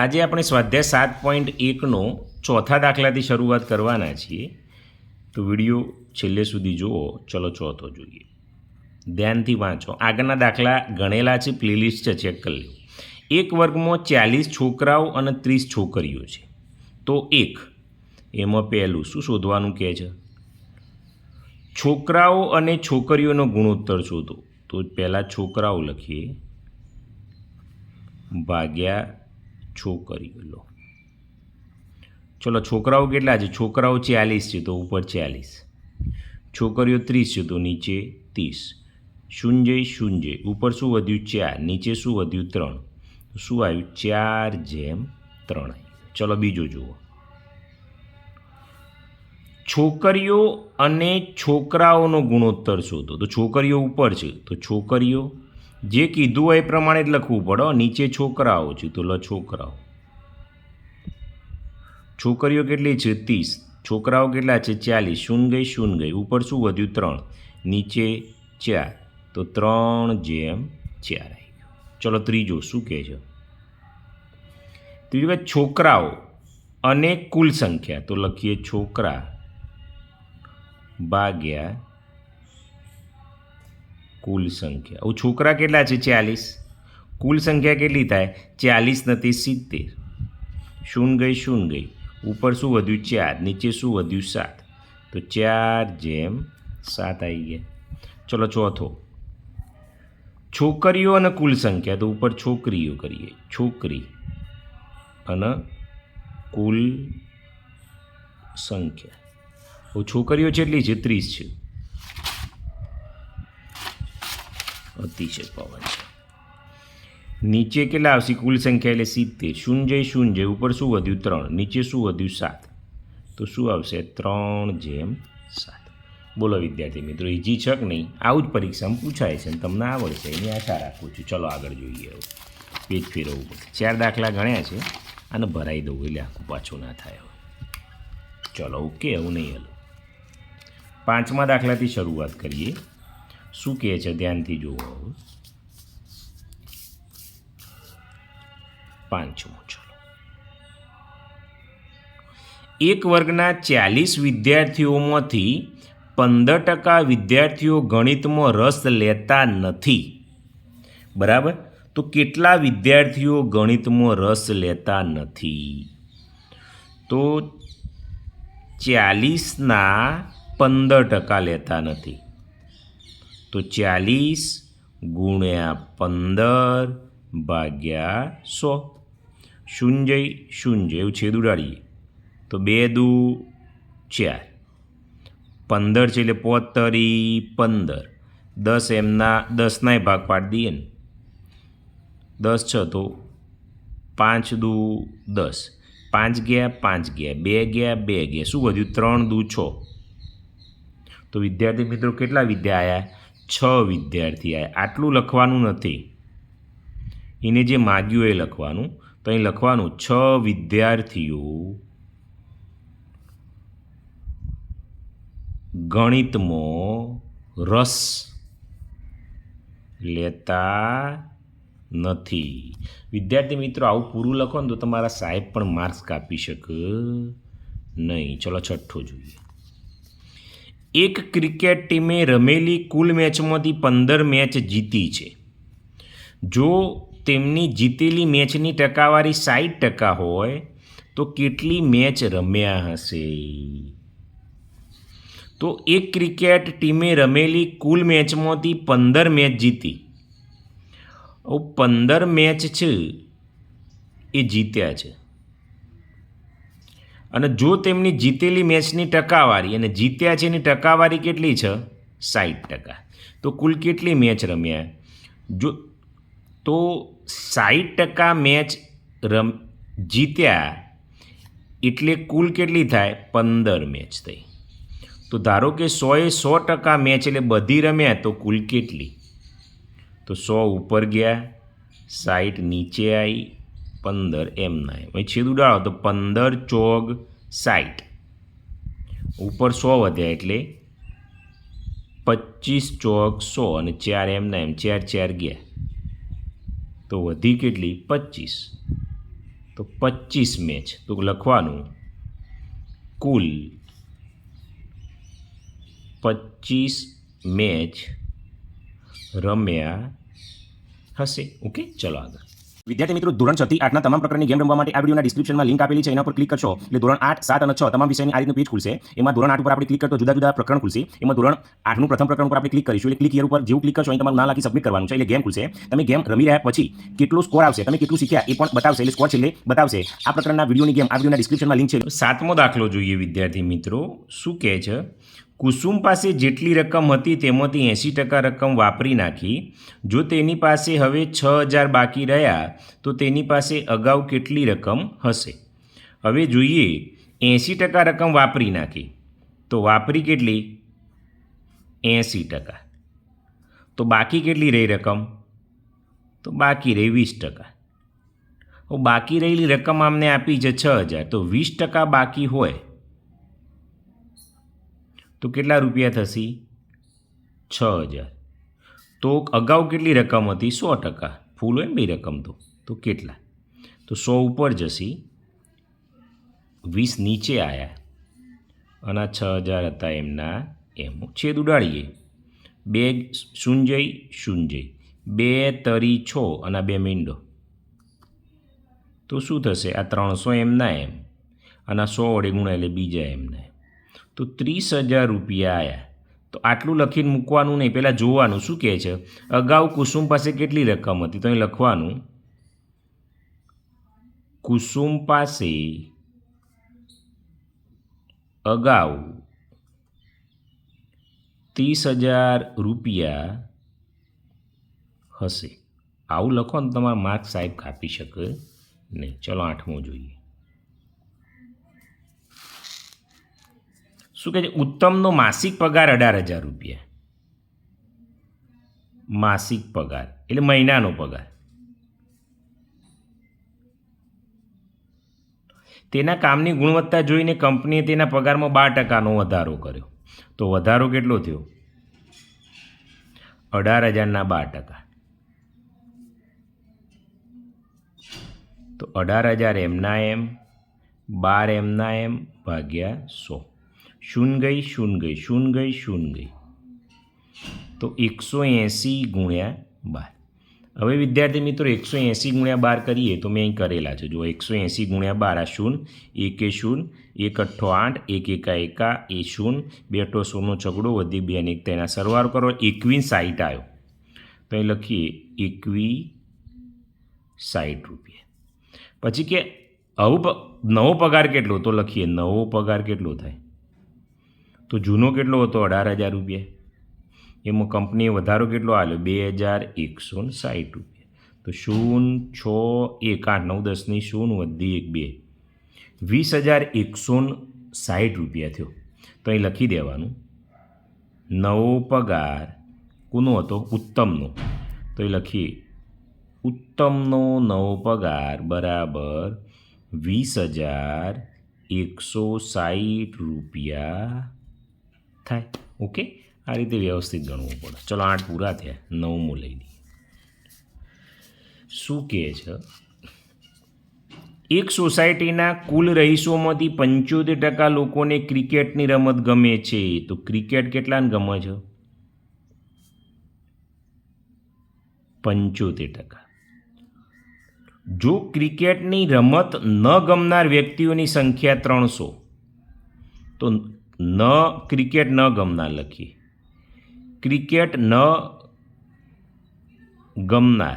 આજે આપણે સ્વાધ્યાય સાત પોઈન્ટ એકનો ચોથા દાખલાથી શરૂઆત કરવાના છીએ. તો વીડિયો છેલ્લે સુધી જુઓ. ચલો ચોથો જોઈએ. ધ્યાનથી વાંચો. આગળના દાખલા ગણેલા છે, પ્લેલિસ્ટ છે, ચેક કરી લો. એક વર્ગમાં ચાલીસ છોકરાઓ અને ત્રીસ છોકરીઓ છે. તો એક, એમાં પહેલું શું શોધવાનું કહે છે? છોકરાઓ અને છોકરીઓનો ગુણોત્તર શોધો. તો પહેલાં છોકરાઓ લખીએ. ભાગ્યા છોકરીઓ લો. ચલો, છોકરાઓ કેટલા છે? છોકરાઓ ચાલીસ છે, તો ઉપર ચાલીસ. છોકરીઓ ત્રીસ છે, તો નીચે ત્રીસ. શૂન્ય શૂન્ય. ઉપર શું વધ્યું? ચાર. નીચે શું વધ્યું? ત્રણ. શું આવ્યું? ચાર જેમ ત્રણ ચલો, બીજો જુઓ. છોકરીઓ અને છોકરાઓનો ગુણોત્તર શોધો. તો છોકરીઓ ઉપર છે, તો છોકરીઓ જે કીધું હોય એ પ્રમાણે જ લખવું પડે નીચે છોકરાઓ છે તો લ છોકરાઓ. છોકરીઓ કેટલી છે? ત્રીસ. છોકરાઓ કેટલા છે? ચાલીસ. શૂન ગઈ શૂન ગઈ. ઉપર શું વધ્યું? ત્રણ. નીચે ચાર. તો ત્રણ જેમ ચાર આવી ગયો. ચલો ત્રીજો, શું કહે છે? ત્રીજું કે છોકરાઓ અને કુલ સંખ્યા. તો લખીએ છોકરા ભાગ્યા કુલ સંખ્યા. હવે છોકરા કેટલા છે? ચાલીસ. કુલ સંખ્યા કેટલી થાય? ચાલીસ નથી સિત્તેર. શૂન ગઈ શૂન ગઈ. ઉપર શું વધ્યું? ચાર. નીચે શું વધ્યું? સાત. તો ચાર જેમ સાત આવી ગયા. ચલો ચોથો. છોકરીઓ અને કુલ સંખ્યા. તો ઉપર છોકરીઓ કરીએ. છોકરી અને કુલ સંખ્યા. છોકરીઓ કેટલી છે? ત્રીસ છે. અતિશય પવન છે. નીચે કેટલા આવશે? કુલ સંખ્યા એટલે સિત્તેર. શૂન્ય શૂન્ય, ઉપર શું વધ્યું? ત્રણ. નીચે શું વધ્યું? સાત. તો શું આવશે? ત્રણ જેમ સાત. બોલો વિદ્યાર્થી મિત્રો ઇજી છે કે નહીં? આવું જ પરીક્ષામાં પૂછાય છે અને તમને આવડશે એની આશા રાખું છું. ચલો આગળ જોઈએ હવે. પેજ ફેરવવું પડશે ચાર દાખલા ગણ્યા છે અને ભરાઈ દઉં એટલે આખું પાછું ના થાય હવે. ચલો, ઓકે એવું નહીં હલો. પાંચમા દાખલાથી શરૂઆત કરીએ. શું કહે છે? ધ્યાનથી જુઓ. પાંચમું, ચલો. એક વર્ગના ચાલીસ વિદ્યાર્થીઓમાંથી પંદર ટકા વિદ્યાર્થીઓ ગણિતમાં રસ લેતા નથી. બરાબર? તો કેટલા વિદ્યાર્થીઓ ગણિતમાં રસ લેતા નથી? તો ચાલીસના પંદર ટકા લેતા નથી. તો ચાલીસ ગુણ્યા પંદર ભાગ્યા સો. શૂન્ય શૂન્ય, એવું છેદ ઉડાડીએ. તો બે દુ ચાર. પંદર છે એટલે પોતરી પંદર. દસ એમના દસનાય ભાગ પાડી દઈએ ને. દસ છ, તો પાંચ દુ દસ. પાંચ ગયા પાંચ ગયા. બે ગયા બે ગયા. શું વધ્યું? ત્રણ દુ છ. તો વિદ્યાર્થી મિત્રો કેટલા વિદ્યા આવ્યા છ વિદ્યાર્થી આવ્યા આટલું લખવાનું નથી. એને જે માગ્યું એ લખવાનું. તો અહીં લખવાનું, છ વિદ્યાર્થીઓ ગણિતમાં રસ લેતા નથી. વિદ્યાર્થી મિત્રો, આવું પૂરું લખો ને તો તમારા સાહેબ પણ માર્ક્સ કાપી શકે નહીં. ચલો, છઠ્ઠો જોઈએ. એક ક્રિકેટ ટીમે રમેલી કુલ મેચમાંથી પંદર મેચ જીતી છે. જો તેમની જીતેલી મેચની ટકાવારી સાઠ ટકા હોય, તો કેટલી મેચ રમ્યા હશે? તો એક ક્રિકેટ ટીમે રમેલી કુલ મેચમાંથી પંદર મેચ જીતી. પંદર મેચ છે, એ જીત્યા છે. અને જો તેમની જીતેલી મેચની ટકાવારી અને જીત્યા છે એની ટકાવારી કેટલી છે? સાઠ ટકા. તો કુલ કેટલી મેચ રમ્યા? જો, તો સાઠ ટકા મેચ રમ, જીત્યા એટલે કુલ કેટલી થાય? પંદર મેચ થઈ. તો ધારો કે સોએ સો ટકા મેચ એટલે બધી રમ્યા, તો કુલ કેટલી? તો સો ઉપર ગયા સાઠ નીચે આવી પંદર એમ ના એમ છેદ ઉડાડો તો પંદર ચોગ સાઠ ઉપર સો વધ્યા એટલે પચીસ ચોક સો અને ચાર એમના એમ. ચાર ચાર ગયા. તો વધી કેટલી? પચીસ. તો પચીસ મેચ તો લખવાનું કુલ પચીસ મેચ રમ્યા હશે. ઓકે? ચલો આગળ. વિદ્યાર્થી મિત્રો, ધોરણ છ થી આઠના તમામ પ્રકારની ગેમ રમવા માટે આ વિડીયોના ડિસ્ક્રિપ્શનમાં લિંક આપેલી છે. એના પર ક્લિક કરશો. એટલે ધોરણ આઠ, સાત અને છ તમામ વિષયની આ રીતનું પેજ ખુલશે. એમાં ધોરણ આઠ ઉપર આપણે ક્લિક કરતો જુદા જુદા પ્રકરણ ખુલશે. એમાં ધોરણ આઠનું પ્રથમ પ્રકરણ ઉપર આપણે ક્લિક કરીશું. એટલે ક્લિક હિયર ઉપર જેવું ક્લિક કરશો, અહીં તમારું ના લખી સબમિટ કરવાનું છે. એટલે ગેમ ખુલશે. તમે ગેમ રમી રહ્યા પછી કેટલો સ્કોર આવશે? તમે કેટલું શીખ્યા એ પણ બતાવશે. એટલે સ્કોર છેલ્લે બતાવશે. આ પ્રકારના વિડીયોની ગેમ આ વિડીયોના ડિસ્ક્રિપ્શનમાં લિંક છે. સાતમો દાખલો જોઈએ વિદ્યાર્થી મિત્રો. શું કહે છે? કુસુમ પાસે જેટલી રકમ હતી તેમાંથી એંસી ટકા રકમ વાપરી નાખી. જો તેની પાસે હવે છ હજાર બાકી રહ્યા, તો તેની પાસે અગાઉ કેટલી રકમ હશે? હવે જોઈએ એંસી ટકા રકમ વાપરી નાખી. તો વાપરી કેટલી? એંસી ટકા. તો બાકી કેટલી રહી રકમ? તો બાકી રહી વીસ ટકા. બાકી રહેલી રકમ આમને આપી છે છ હજાર, તો વીસ ટકા બાકી હોય. તો કેટલા રૂપિયા થશે? છ હજાર. તો અગાઉ કેટલી રકમ હતી? સો ટકા. ફૂલ હોય ને બે રકમ તો. તો કેટલા? તો સો ઉપર જશે. વીસ નીચે આવ્યા અને છ હજાર હતા એમના. એમ. છેદ ઉડાડીએ. બે શુંજય શુંજય બે તરી છો અને બે મીંડો. તો શું થશે? આ ત્રણસો એમના એમ. અને સો વડે ગુણ્યા એટલે બીજા એમના એમ. તો ત્રીસ હજાર રૂપિયા આવ્યા તો આટલું લખીને મૂકવાનું નહીં પહેલાં જોવાનું. શું કહે છે? અગાઉ કુસુમ પાસે કેટલી રકમ હતી? તો અહીં લખવાનું. કુસુમ પાસે અગાઉ ત્રીસ હજાર રૂપિયા હશે. આવું લખો ને તમારા માર્ક સાહેબ કાપી શકે નહીં. ચલો આઠમું જોઈએ. શું કહે છે? ઉત્તમનો માસિક પગાર અઢાર હજાર રૂપિયા. માસિક પગાર, એટલે મહિનાનો પગાર. તેના કામની ગુણવત્તા જોઈને કંપનીએ તેના પગારમાં બાર ટકાનો વધારો કર્યો. તો વધારો કેટલો થયો? અઢાર હજારના બાર ટકા. તો અઢાર હજાર એમના એમ, બાર એમના એમ ભાગ્યા સો. શૂન ગઈ શૂન ગઈ શૂન ગઈ શૂન ગઈ તો એકસો એંસી ગુણ્યા બાર હવે વિદ્યાર્થી મિત્રો એકસો એંસી ગુણ્યા બાર કરીએ તો મેં અહીં કરેલા છે. જો એકસો એંસી ગુણ્યા બાર આ શૂન, એકે શૂન, એક અઠ્ઠો આઠ, એક એકા એકા, એ શૂન, બે અઠ્ઠો સોનો છગડો વધી બે અને એક તેના સરવાળો કરો, એકવીસ સાઈઠ આવ્યો તો અહીં લખીએ એકવી સાઠ રૂપિયા. પછી કે, આવું નવો પગાર કેટલો? તો લખીએ, નવો પગાર કેટલો થાય? તો જૂનો કેટલો હતો? અઢાર હજાર રૂપિયા. એમાં કંપનીએ વધારો કેટલો આવ્યો બે હજાર એકસો ને સાઠ રૂપિયા. તો શૂન, છ, એક, આઠ, નવ દસની શૂન વધી એક, બે. વીસ હજાર એકસો સાઠ રૂપિયા થયો. તો અહીં લખી દેવાનું. નવો પગાર કોનો હતો? ઉત્તમનો. તો એ લખીએ. ઉત્તમનો નવો પગાર બરાબર વીસ હજાર એકસો સાઠ રૂપિયા થાય. ઓકે આ રીતે વ્યવસ્થિત ગણવું પડે. ચલો આઠ પૂરા થયા. નવમું લઈ લઈએ શું કહે છે? એક સોસાયટીના કુલ રહીશોમાંથી પંચોતેર ટકા લોકોને ક્રિકેટની રમત ગમે છે. તો ક્રિકેટ કેટલાને ગમે છે? પંચોતેર ટકા. જો ક્રિકેટની રમત ન ગમનાર વ્યક્તિઓની સંખ્યા ત્રણસો, તો ન ક્રિકેટ ન ગમનાર લખીએ ક્રિકેટ ન ગમનાર.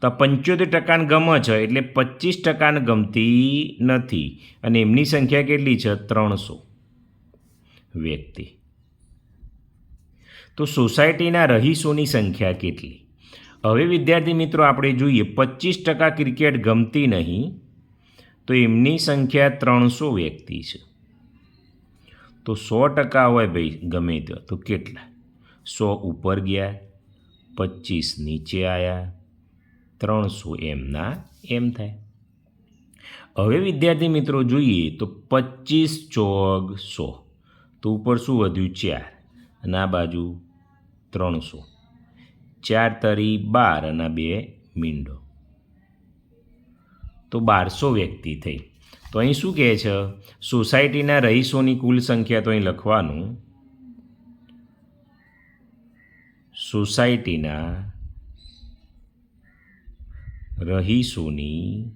તો પંચોતેર ટકાને ગમે છે એટલે પચીસ ટકાને ગમતી નથી. અને એમની સંખ્યા કેટલી છે? ત્રણસો વ્યક્તિ. તો સોસાયટીના રહીશોની સંખ્યા કેટલી? હવે વિદ્યાર્થી મિત્રો, આપણે જોઈએ પચીસ ટકા ક્રિકેટ ગમતી નહીં, તો એમની સંખ્યા ત્રણસો વ્યક્તિ છે. તો સો ટકા હોય ભાઈ ગમે તે તો કેટલા? સો ઉપર ગયા પચીસ નીચે આવ્યા ત્રણસો એમના એમ થાય. હવે વિદ્યાર્થી મિત્રો જોઈએ તો પચીસ ચોગ સો. તો ઉપર શું વધ્યું? ચાર. અને આ બાજુ ત્રણસો. ચાર તરી બાર અને બે મીંડો. તો બારસો વ્યક્તિ થઈ. તો અહીં શું કહે છે? સોસાયટીના રહીશોની કુલ સંખ્યા તો અહીં લખવાનું. સોસાયટીના રહીશોની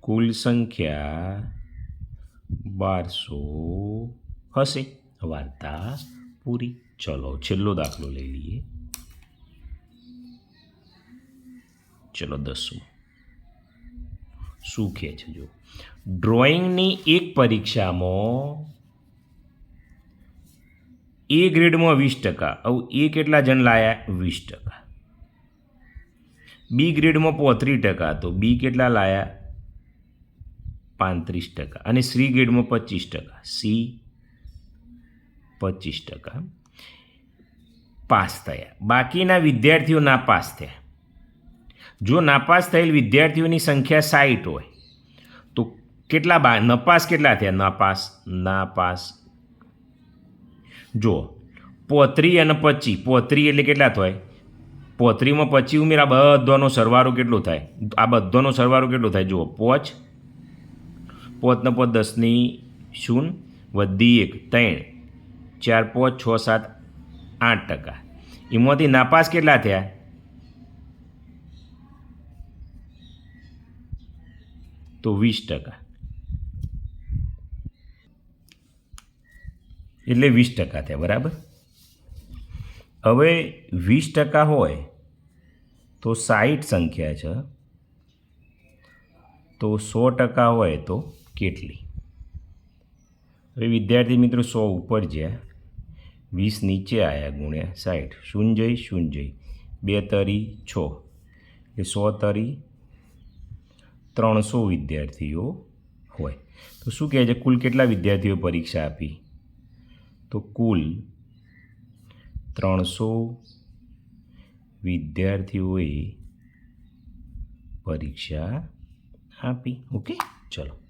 કુલ સંખ્યા બારસો હશે. વાર્તા પૂરી. ચલો, છેલ્લો દાખલો લઈ લઈએ. ચલો, દસમો. શું કહે છે જો? ડ્રોઈંગની એક પરીક્ષામાં એ ગ્રેડમાં વીસ ટકા, આવું એ કેટલા જણ લાયા? વીસ ટકા. બી ગ્રેડમાં પોત્રીસ ટકા, તો બી કેટલા લાયા? પાંત્રીસ ટકા. અને સી ગ્રેડમાં પચીસ ટકા. સી પચીસ ટકા. પાસ થયા. બાકીના વિદ્યાર્થીઓ નાપાસ થયા. જો નાપાસ થયેલ વિદ્યાર્થીઓની સંખ્યા સાઠ હોય, તો કેટલા બા, નપાસ કેટલા થયા? નાપાસ નાપાસ. જુઓ, પોત્રી અને પચી. પોત્રી એટલે કેટલા થાય? પોત્રીમાં પચી ઉમેરા, બધાનો સરવારો કેટલો થાય? આ બધાનો સરવારો કેટલો થાય? જુઓ, પોચ પોતને પોત દસની શૂન વધી એક, ત્રણ. ચાર, પોચ, છ, સાત, આઠ ટકા. એમાંથી નાપાસ કેટલા થયા? તો વીસ ટકા. એટલે વીસ ટકા થયા, બરાબર? હવે વીસ ટકા હોય તો સાઠ સંખ્યા છે. તો સો ટકા હોય તો કેટલી? હવે વિદ્યાર્થી મિત્રો સો ઉપર જ્યાં, વીસ નીચે આવ્યા ગુણ્યા સાઠ શૂન્ય શૂન્ય. બે તરી છ. એટલે સો તરી ત્રણસો વિદ્યાર્થીઓ હોય. તો શું કહે છે? કુલ કેટલા વિદ્યાર્થીઓ પરીક્ષા આપી? તો કુલ ત્રણસો વિદ્યાર્થીઓએ પરીક્ષા આપી. ઓકે? ચલો.